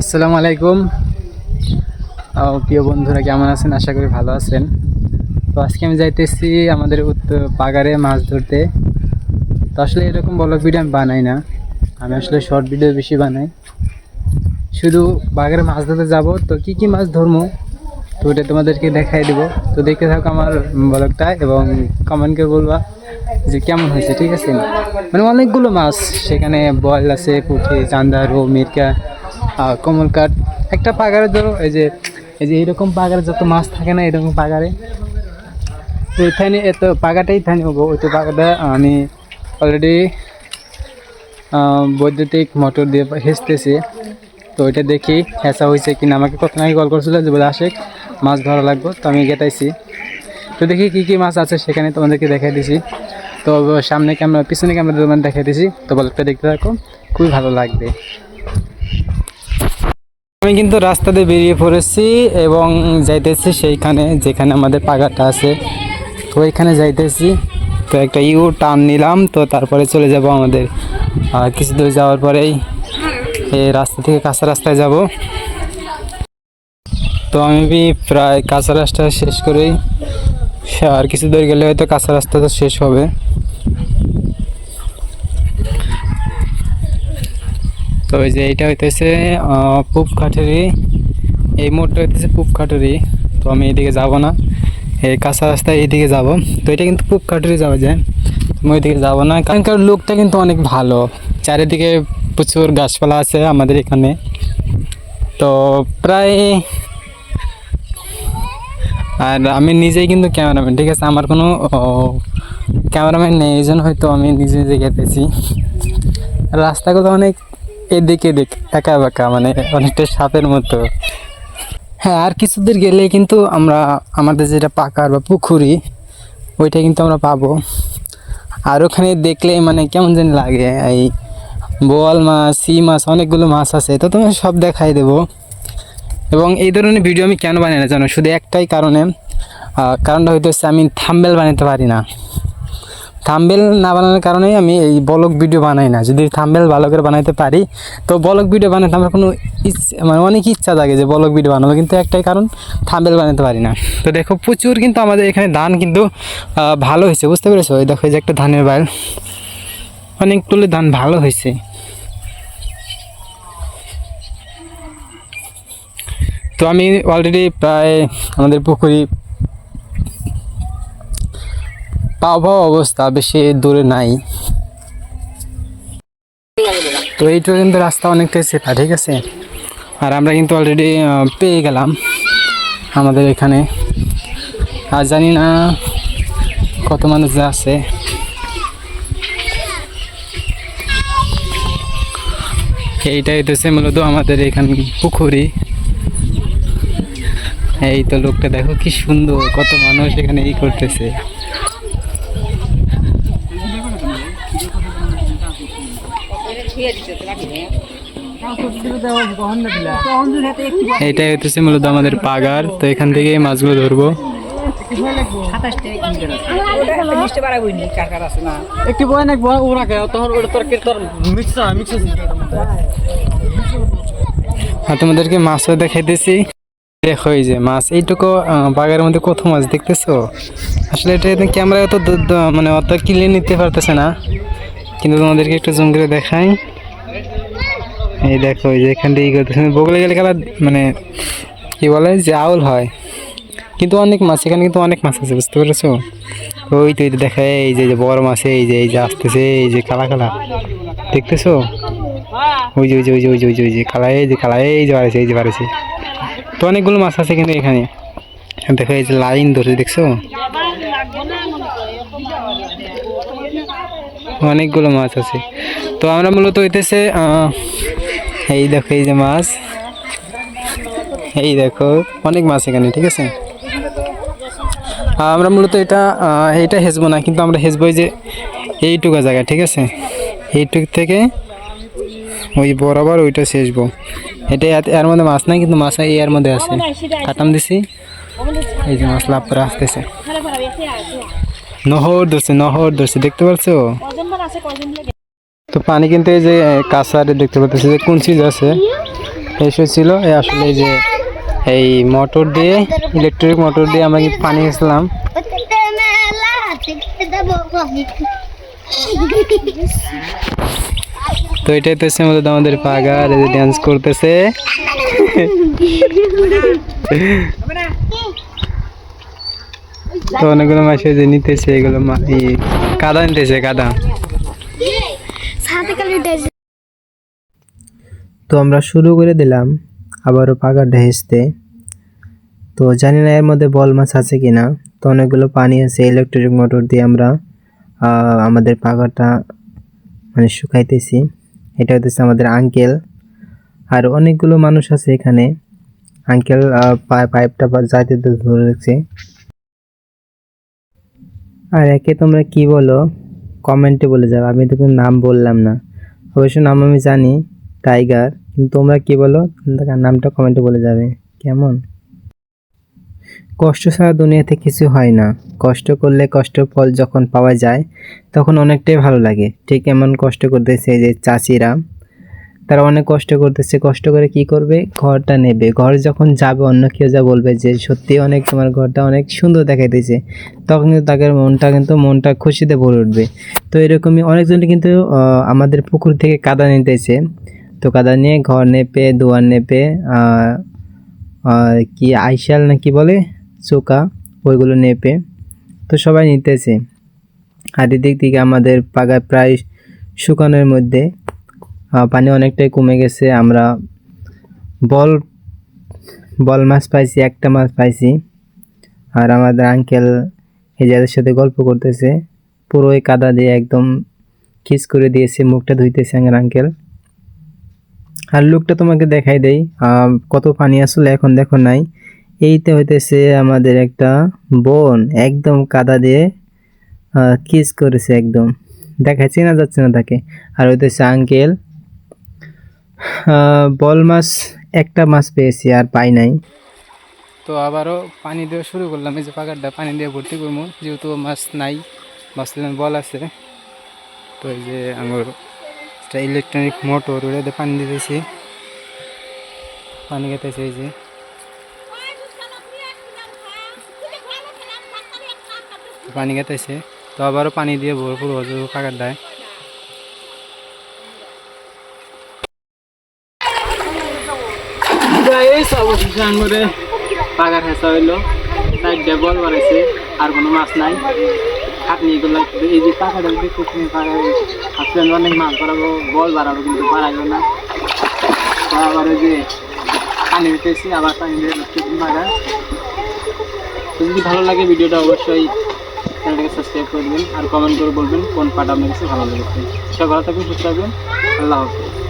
আসসালামু আলাইকুম। প্রিয় বন্ধুরা, কেমন আছেন? আশা করি ভালো আছেন। তো আজকে আমি যাইতেছি আমাদের উত্তর পাগারে মাছ ধরতে। তো আসলে এরকম বড় ভিডিও আমি বানাই না। আমি আসলে শর্ট ভিডিও বেশি বানাই। শুধু বাগারে মাছ ধরতে যাব। তো কি কি মাছ ধরবো? তো ওটা তোমাদেরকে দেখাই দেবো। তো দেখতে থাকো আমার ব্লগটা এবং কমেন্ট করে বলবা যে কেমন হয়েছে, ঠিক আছে? মানে অনেকগুলো মাছ, সেখানে বয়েল আছে, পুঁটি চান্দা রো মিরকা আহ, কমলকাট একটা পাগারে ধরো এই যে এই যে এইরকম পাগারে যত মাছ থাকে না এরকম পাগারে। তো এখানে এত পাগাটাই থানি হব। ওই তো পাগাটা আমি অলরেডি বৈদ্যুতিক মোটর দিয়ে হেসতেছি। তো ওইটা দেখি হেসা হয়েছে কিনা। আমাকে কত নাকি কল করছিল যে বলে আসে মাছ ধরা লাগবে তো আমি গেটাইছি তো দেখি কী কী মাছ আছে সেখানে তোমাদেরকে দেখাই দিছি। তো সামনে ক্যামেরা পিছনে ক্যামেরা তোমাদের দেখাই দিছি। তো বলটা দেখতে থাকো খুবই ভালো লাগবে। আমি কিন্তু রাস্তা দিয়ে বেরিয়ে পড়েছি এবং যাইতেছি সেইখানে, যেখানে আমাদের পাগাটা আছে। তো ওইখানে যাইতেছি। তো একটা ইউ টার্ন নিলাম, তো তারপরে চলে যাব আমাদের কিছু দূর যাওয়ার পরেই এই রাস্তা থেকে কাঁচা রাস্তায় যাব। তো আমি প্রায় কাঁচা রাস্তা শেষ করেই আর কিছু দূর গেলে হয়তো কাঁচা রাস্তা তো শেষ হবে। তো এই যে এইটা হইতেছে পুপ খাটুরি এই মোড়টা হইতেছে পুপ খাটুরি তো আমি এইদিকে যাব না। এই কাঁচা রাস্তায় এইদিকে যাব। তো এটা কিন্তু পুপ খাটুরি যাওয়া যায়। আমি ওইদিকে যাব না। কারণ লোকটা কিন্তু অনেক ভালো। চারিদিকে প্রচুর গাছপালা আছে আমাদের এখানে। তো প্রায় আর আমি নিজেই কিন্তু ক্যামেরাম্যান, ঠিক আছে? আমার কোনো ক্যামেরাম্যান নেই। এই জন্য হয়তো আমি নিজে নিজে গেতেছি রাস্তাগুলো অনেক এদিকে এদিক, একা বাঁকা মানে অনেকটা সাপের মতো। হ্যাঁ আর কিছু দূর গেলে কিন্তু আমরা, আমাদের যেটা পাকার বা পুকুরি ওইটা কিন্তু আমরা পাবো। আর ওখানে দেখলে মানে কেমন যেন লাগে, এই বোয়াল মাছ সি মাছ, অনেকগুলো মাছ আছে, তো তোমার সব দেখাই দেবো। এবং এই ধরনের ভিডিও আমি কেন বানাই না জানো? শুধু একটাই কারণে কারণটা হইতেছে আমি থাম্বেল বানাতে পারি না। থাম্বেল না বানানোর কারণেই আমি এই বলক ভিডিও বানাই না। যদি থাম্বেল ভালো করে বানাইতে পারি, তো বলক ভিডিও বানাতে আমার কোনো ইচ্ছা মানে অনেক ইচ্ছা থাকে যে বলক ভিডিও বানাবো, কিন্তু একটাই কারণ, থাম্বেল বানাতে পারি না। তো দেখো, প্রচুর কিন্তু আমাদের এখানে ধান কিন্তু ভালো হয়েছে, বুঝতে পেরেছ? ওই দেখো যে একটা ধানের বাইল তুলে ধান ভালো হয়েছে। তো আমি অলরেডি প্রায় আমাদের পুকুরি পাও অবস্থা বেশি দূরে নাই। তো এইটা কিন্তু রাস্তা অনেকটাই সেফা ঠিক আছে? আর আমরা কিন্তু অলরেডি পেয়ে গেলাম আমাদের এখানে। আর জানি না কত মানুষ আছে। এইটা হইতেছে মূলত আমাদের এখানে পুকুরি এই তো লোকটা দেখো কি সুন্দর, কত মানুষ এখানে ই করতেছে। এইটাই হইতেছে মূলত আমাদের পাগার। তো এখান থেকে মাছগুলো ধরবো। একটি বয় ওরা তোর ওটা তোর কে তোর মিক্স মিক্স আর তোমাদেরকে মাছও দেখাইতেছি। দেখো এই যে মাছ এইটুকু আহ, বাগানের মধ্যে কত মাছ দেখতেছো? আসলে এটা ক্যামেরা অত মানে অত কিলে নিতে পারতেছে না। কিন্তু তোমাদেরকে একটু জুম করে দেখাই। এই দেখো, এই যে এখান থেকে করতেছে বগলে গেলে খেলা মানে কি বলে, যে আউল হয়। কিন্তু অনেক মাছ, এখানে কিন্তু অনেক মাছ আছে, বুঝতে পেরেছ? ওই তো দেখা, এই যে এই যে বড় মাছ, এই যে এই যে আসতেছে, এই যে কালা কালা। দেখতেছো? ওই যে ওই যে ওই যে ওই যে ওই যে ওই যে কালা, এই যে কালা, এই যে বাড়ছে, এই যে বাড়ছে। তো অনেকগুলো মাছ আছে কিন্তু এখানে। দেখো, এই যে লাইন ধরে দেখছ? অনেকগুলো মাছ আছে। তো আমরা মূলত হইতেছে এই দেখো এই যে মাছ। এই দেখো অনেক মাছ এখানে ঠিক আছে? আমরা মূলত এটা এইটা হেসবো না কিন্তু আমরা হেসবো যে এইটুকু জায়গা ঠিক আছে? এইটুক থেকে ওই বরাবর ওইটা শেষবো এটা এর মধ্যে মাছ নাই কিন্তু মাছ এই এর মধ্যে আছে। কাটাম দিছি। এই যে মাছ লাভ করে আসতেছে। নহর ধরছে নহর ধরছে দেখতে পাচ্ছো তো পানি কিন্তু এই যে কাঁচারে দেখতে পাচ্ছি যে কোন চিজ আছে। এই আসলে এই যে এই মোটর দিয়ে ইলেকট্রিক মোটর দিয়ে আমরা কিন্তু পানি গেছিলাম তো এটাই তো হচ্ছে মূলত আমাদের পাগার এই যে ডান্স করতেছে তো অনেকগুলো মাছ যে নিতেছে, এগুলো কাদা নিতেছে, কাদা। তো আমরা শুরু করে দিলাম, আবারও পাকা ঢেসতে তো জানি না এর মধ্যে বল মাছ আছে কিনা। তো অনেকগুলো পানি আছে ইলেকট্রিক মোটর দিয়ে আমরা আমাদের পাকাটা মানে শুকাইতেছি। এটা হচ্ছে আমাদের আঙ্কেল আর অনেকগুলো মানুষ আছে এখানে। আঙ্কেল পাইপটা যাইতে ধরে রেখেছে আর একে তোমরা কি বলো? কমেন্টে বলে যাবে আমি তো নাম বললাম না। অবশ্য নাম আমি জানি, টাইগার, কিন্তু তোমরা কি বলো? নামটা কমেন্টে বলে যাবে। কেমন? কষ্ট ছাড়া দুনিয়াতে কিছু হয় না। কষ্ট করলে কষ্ট ফল যখন পাওয়া যায়, তখন অনেকটাই ভালো লাগে। ঠিক এমন কষ্ট করতেছে যে চাচিরা তারা অনেক কষ্ট করতেছে। কষ্ট করে কি করবে? ঘরটা নেবে। ঘর যখন যাবে, অন্য কেউ যা বলবে যে, সত্যি অনেক তোমার ঘরটা অনেক সুন্দর দেখাইতেছে। তখন কিন্তু তাদের মনটা কিন্তু, মনটা খুশিতে ভরে উঠবে। তো এরকমই অনেকজন কিন্তু আমাদের পুকুর থেকে কাদা নিতেছে। তো কাদা নিয়ে ঘর নেপে, দুয়ার নেপে কি আইশাল না কি বলে? চোকা, ওইগুলো নেপে, তো সবাই নিতেছে। আর এদিক থেকে আমাদের পাগায় প্রায় শুকানোর মধ্যে পানি অনেকটাই কমে গেছে। আমরা বল বল মাছ পাইছি, একটা মাছ পাইছি। আর আমাদের আঙ্কেল এই যাদের সাথে গল্প করতেছে। পুরো ওই কাদা দিয়ে একদম কিস করে দিয়েছে, মুখটা ধুইতেছে আমার আঙ্কেল আর লুকটা তোমাকে দেখাই দেই কত পানি আসলে এখন দেখো নাই। এইতে হইতেছে আমাদের একটা বোন, একদম কাদা দিয়ে কিস করেছে একদম। দেখা চেনা যাচ্ছে না তাকে। আর হইতেছে আঙ্কেল বল মাছ, একটা মাছ পেয়েছি, আর পাই নাই। তো আবারও পানি দেওয়া শুরু করলাম। এই যে পাকারটা পানি দিয়ে ভর্তি করব। যেহেতু মাছ নাই মাছলেন বল আছে। তো এই যে আমার একটা ইলেকট্রনিক মোটর ওটাতে পানি দিতেছি। পানি খেতেছে এই যে। পানি খেতেছে। তো আবারও পানি দিয়ে ভরপুর হচ্ছে পাকার দেয় গাইস অবশেষে আঙ্গুরে পাগার হেসা হইল। সাইডে বল বাড়াইছে আর কোনো মাছ নাই। খাটনি এগুলো এই যে পাখাটা দেখতেছি পাখা ভাবছিলেন অনেক মাছ বাড়াবো, বল বাড়াবো, কিন্তু বাড়াইলো না। আবার যে পানি দিতেছি আবার পানি দিয়ে পাখা যদি ভালো লাগে ভিডিওটা, অবশ্যই চ্যানেলটাকে সাবস্ক্রাইব করে দেবেন, আর কমেন্ট করে বলবেন কোন পাটা আপনার কাছে ভালো লেগেছে। সব ভালো থাকবেন, সুস্থ থাকবেন। আল্লাহ হাফিজ।